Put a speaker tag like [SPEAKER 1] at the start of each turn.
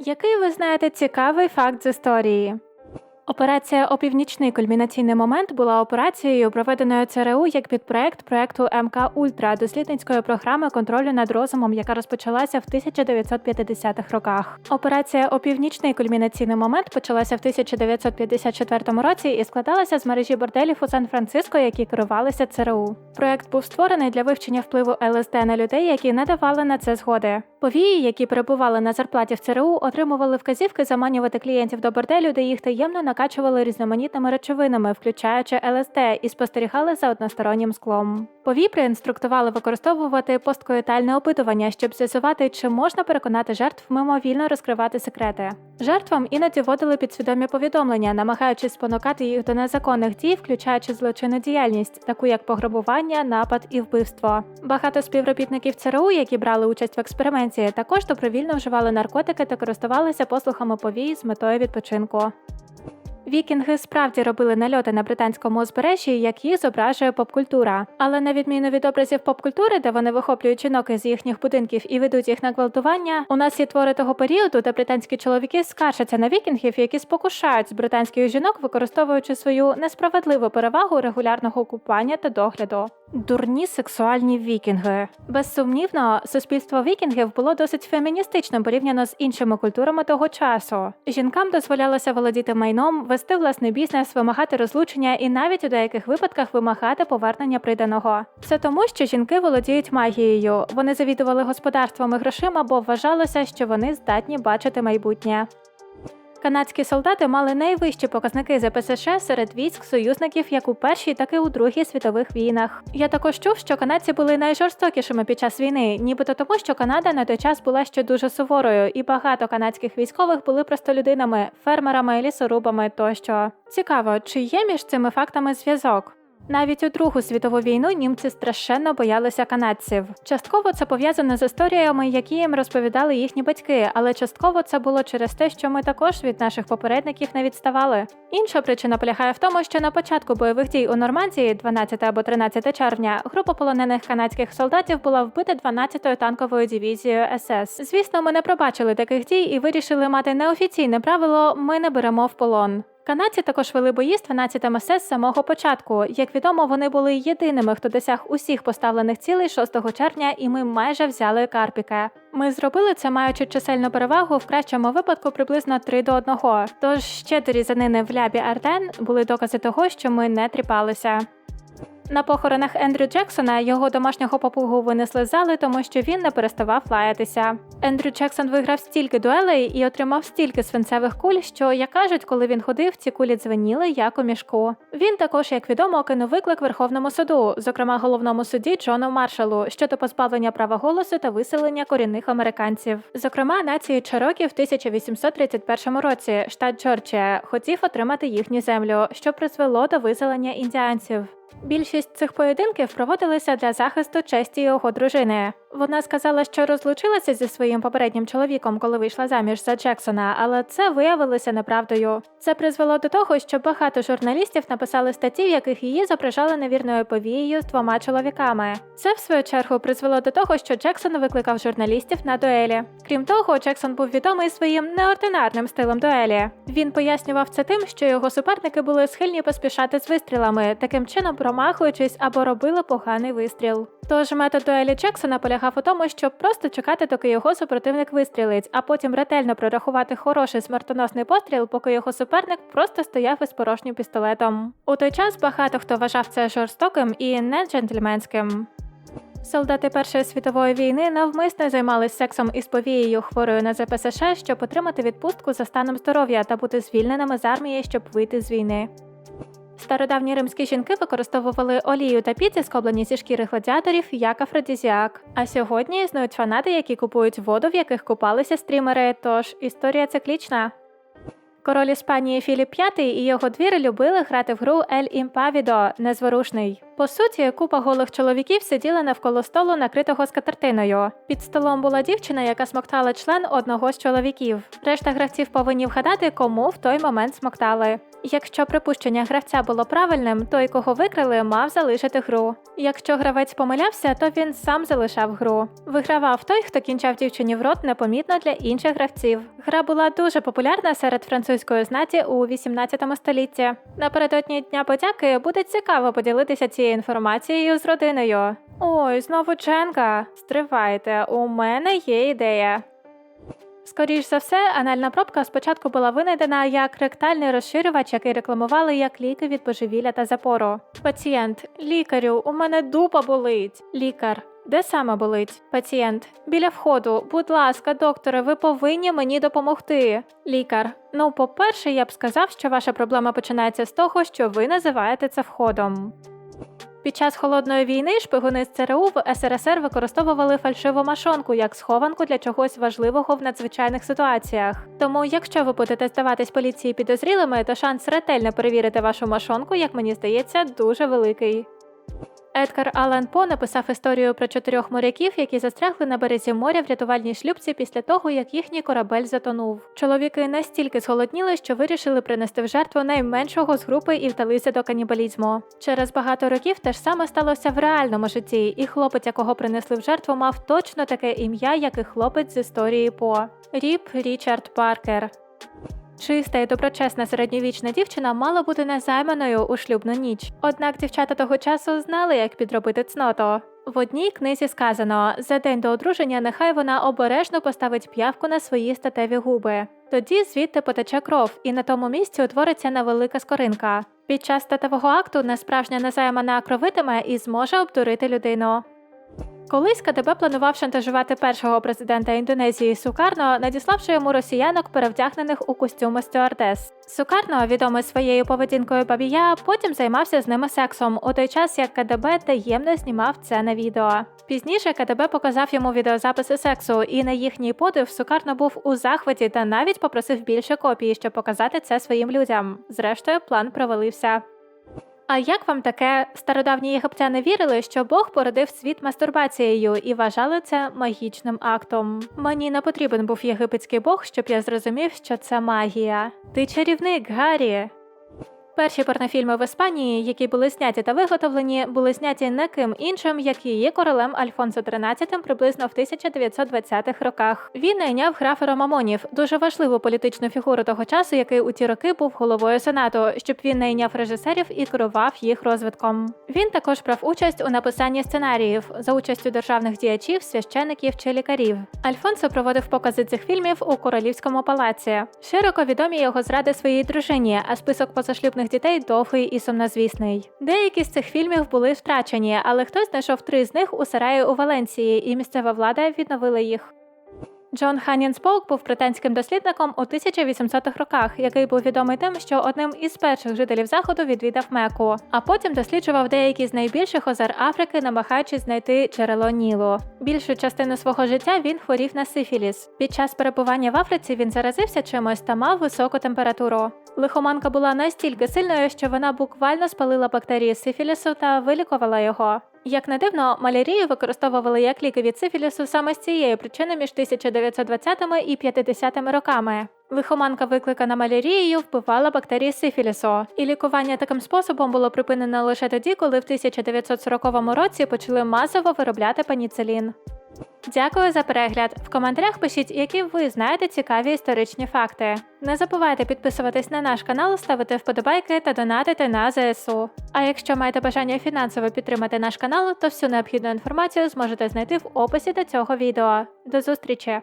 [SPEAKER 1] Який ви знаєте цікавий факт з історії? Операція Опівнічний кульмінаційний момент була операцією, проведеною ЦРУ як підпроект проекту МК Ультра дослідницької програми контролю над розумом, яка розпочалася в 1950-х роках. Операція Опівнічний кульмінаційний момент почалася в 1954 році і складалася з мережі борделів у Сан-Франциско, які керувалися ЦРУ. Проект був створений для вивчення впливу ЛСД на людей, які не давали на це згоди. Повії, які перебували на зарплаті в ЦРУ, отримували вказівки заманювати клієнтів до борделю, де їх таємно накачували різноманітними речовинами, включаючи ЛСД, і спостерігали за одностороннім склом. Повії проінструктували використовувати посткоїтальне опитування, щоб з'ясувати, чи можна переконати жертв мимовільно розкривати секрети. Жертвам іноді вводили підсвідомі повідомлення, намагаючись спонукати їх до незаконних дій, включаючи злочинну діяльність, таку як пограбування, напад і вбивство. Багато співробітників ЦРУ, які брали участь в експерименті, також добровільно вживали наркотики та користувалися послугами повій з метою відпочинку. Вікінги справді робили нальоти на британському узбережжі, як їх зображує попкультура. Але на відміну від образів попкультури, де вони вихоплюють жінок із їхніх будинків і ведуть їх на гвалтування, у нас є твори того періоду, де британські чоловіки скаржаться на вікінгів, які спокушають з британських жінок, використовуючи свою несправедливу перевагу регулярного купання та догляду. Дурні сексуальні вікінги. Безсумнівно, суспільство вікінгів було досить феміністичним порівняно з іншими культурами того часу. Жінкам дозволялося володіти майном, вести власний бізнес, вимагати розлучення і навіть у деяких випадках вимагати повернення приданого. Це тому, що жінки володіють магією. Вони завідували господарством і грошима, бо вважалося, що вони здатні бачити майбутнє. Канадські солдати мали найвищі показники за ПСШ серед військ союзників як у першій, так і у другій світових війнах. Я також чув, що канадці були найжорстокішими під час війни, нібито тому, що Канада на той час була ще дуже суворою, і багато канадських військових були простолюдинами, фермерами, лісорубами тощо. Цікаво, чи є між цими фактами зв'язок? Навіть у Другу світову війну німці страшенно боялися канадців. Частково це пов'язано з історіями, які їм розповідали їхні батьки, але частково це було через те, що ми також від наших попередників не відставали. Інша причина полягає в тому, що на початку бойових дій у Нормандії, 12 або 13 червня, група полонених канадських солдатів була вбита 12-ю танковою дивізією СС. Звісно, ми не пробачили таких дій і вирішили мати неофіційне правило: ми не беремо в полон. Канадці також вели бої з 12 СС з самого початку. Як відомо, вони були єдиними, хто досяг усіх поставлених цілей 6 червня, і ми майже взяли Карпіке. Ми зробили це, маючи чисельну перевагу в кращому випадку приблизно 3 до 1. Тож ще до різанини в лябі Арден були докази того, що ми не тріпалися. На похоронах Ендрю Джексона його домашнього папугу винесли зали, тому що він не переставав лаятися. Ендрю Джексон виграв стільки дуелей і отримав стільки свинцевих куль, що, як кажуть, коли він ходив, ці кулі дзвеніли як у мішку. Він також, як відомо, кинув виклик Верховному суду, зокрема головному суді Джону Маршалу, щодо позбавлення права голосу та виселення корінних американців. Зокрема, нації Чарокі в 1831 році штат Джорджія хотів отримати їхню землю, що призвело до виселення індіанців. Більшість цих поєдинків проводилися для захисту честі його дружини. Вона сказала, що розлучилася зі своїм попереднім чоловіком, коли вийшла заміж за Джексона, але це виявилося неправдою. Це призвело до того, що багато журналістів написали статті, в яких її зображали невірною повією з двома чоловіками. Це, в свою чергу, призвело до того, що Джексон викликав журналістів на дуелі. Крім того, Джексон був відомий своїм неординарним стилем дуелі. Він пояснював це тим, що його суперники були схильні поспішати з вистрілами, таким чином промахуючись або робили поганий вистріл. Тож метод дуелі Джексона полягав у тому, щоб просто чекати, доки його супротивник вистрілить, а потім ретельно прорахувати хороший смертоносний постріл, поки його суперник просто стояв із порожнім пістолетом. У той час багато хто вважав це жорстоким і не джентльменським. Солдати Першої світової війни навмисно займалися сексом із повією хворою на ЗПСШ, щоб отримати відпустку за станом здоров'я та бути звільненими з армії, щоб вийти з війни. Стародавні римські жінки використовували олію та піці, скоблені зі шкіри гладіаторів, як афродізіак. А сьогодні існують фанати, які купують воду, в яких купалися стрімери. Тож історія циклічна. Король Іспанії Філіп V і його двір любили грати в гру Ель Імпавідо незворушний. По суті, купа голих чоловіків сиділа навколо столу, накритого скатертиною. Під столом була дівчина, яка смоктала член одного з чоловіків. Решта гравців повинні вгадати, кому в той момент смоктали. Якщо припущення гравця було правильним, той, кого викрили, мав залишити гру. Якщо гравець помилявся, то він сам залишав гру. Вигравав той, хто кінчав дівчині в рот непомітно для інших гравців. Гра була дуже популярна серед французької знаті у 18 столітті. Напередодні дня подяки буде цікаво поділитися цією інформацією з родиною. Ой, знову Дженга. Стривайте, у мене є ідея. Скоріш за все, анальна пробка спочатку була винайдена як ректальний розширювач, який рекламували як ліки від божевілля та запору. Пацієнт, лікарю, у мене дупа болить. Лікар. Де саме болить? Пацієнт. Біля входу. Будь ласка, докторе, ви повинні мені допомогти. Лікар. Ну, по-перше, я б сказав, що ваша проблема починається з того, що ви називаєте це входом. Під час холодної війни шпигуни з ЦРУ в СРСР використовували фальшиву машонку як схованку для чогось важливого в надзвичайних ситуаціях. Тому, якщо ви будете здаватись поліції підозрілими, то шанс ретельно перевірити вашу машонку, як мені здається, дуже великий. Едгар Аллен По написав історію про чотирьох моряків, які застрягли на березі моря в рятувальній шлюбці після того, як їхній корабель затонув. Чоловіки настільки зголодніли, що вирішили принести в жертву найменшого з групи і вдалися до канібалізму. Через багато років те ж саме сталося в реальному житті, і хлопець, якого принесли в жертву, мав точно таке ім'я, як і хлопець з історії По Ріп Річард Паркер. Чиста і доброчесна середньовічна дівчина мала бути незайманою у шлюбну ніч. Однак дівчата того часу знали, як підробити цноту. В одній книзі сказано: за день до одруження нехай вона обережно поставить п'явку на свої статеві губи. Тоді звідти потече кров, і на тому місці утвориться невелика скоринка. Під час статевого акту несправжня незаймана кровитиме і зможе обдурити людину. Колись КДБ планував шантажувати першого президента Індонезії Сукарно, надіславши йому росіянок, перевдягнених у костюми стюардес. Сукарно, відомий своєю поведінкою бабія, потім займався з ними сексом, у той час як КДБ таємно знімав це на відео. Пізніше КДБ показав йому відеозаписи сексу, і на їхній подив Сукарно був у захваті та навіть попросив більше копії, щоб показати це своїм людям. Зрештою, план провалився. А як вам таке? Стародавні єгиптяни вірили, що Бог породив світ мастурбацією і вважали це магічним актом. Мені не потрібен був єгипетський Бог, щоб я зрозумів, що це магія. Ти чарівник, Гаррі. Перші порнофільми в Іспанії, які були зняті та виготовлені, були зняті не ким іншим, як її королем Альфонсо XIII приблизно в 1920-х роках. Він найняв графера Мамонів, дуже важливу політичну фігуру того часу, який у ті роки був головою сенату, щоб він найняв режисерів і керував їх розвитком. Він також брав участь у написанні сценаріїв за участю державних діячів, священиків чи лікарів. Альфонсо проводив покази цих фільмів у королівському палаці. Широко відомі його зради своїй дружині, а список позашлюбних дітей довгий і сумнозвісний. Деякі з цих фільмів були втрачені, але хтось знайшов три з них у сараї у Валенції, і місцева влада відновила їх. Джон Ханін Споук був британським дослідником у 1800-х роках, який був відомий тим, що одним із перших жителів заходу відвідав Меку, а потім досліджував деякі з найбільших озер Африки, намагаючись знайти джерело Нілу. Більшу частину свого життя він хворів на сифіліс. Під час перебування в Африці він заразився чимось та мав високу температуру. Лихоманка була настільки сильною, що вона буквально спалила бактерії сифілісу та вилікувала його. Як не дивно, малярію використовували як ліки від сифілісу саме з цієї причини між 1920 і 50 роками. Лихоманка, викликана малярією, вбивала бактерії сифілісу, і лікування таким способом було припинено лише тоді, коли в 1940 році почали масово виробляти пеніцилін. Дякую за перегляд. В коментарях пишіть, які ви знаєте цікаві історичні факти. Не забувайте підписуватись на наш канал, ставити вподобайки та донатити на ЗСУ. А якщо маєте бажання фінансово підтримати наш канал, то всю необхідну інформацію зможете знайти в описі до цього відео. До зустрічі!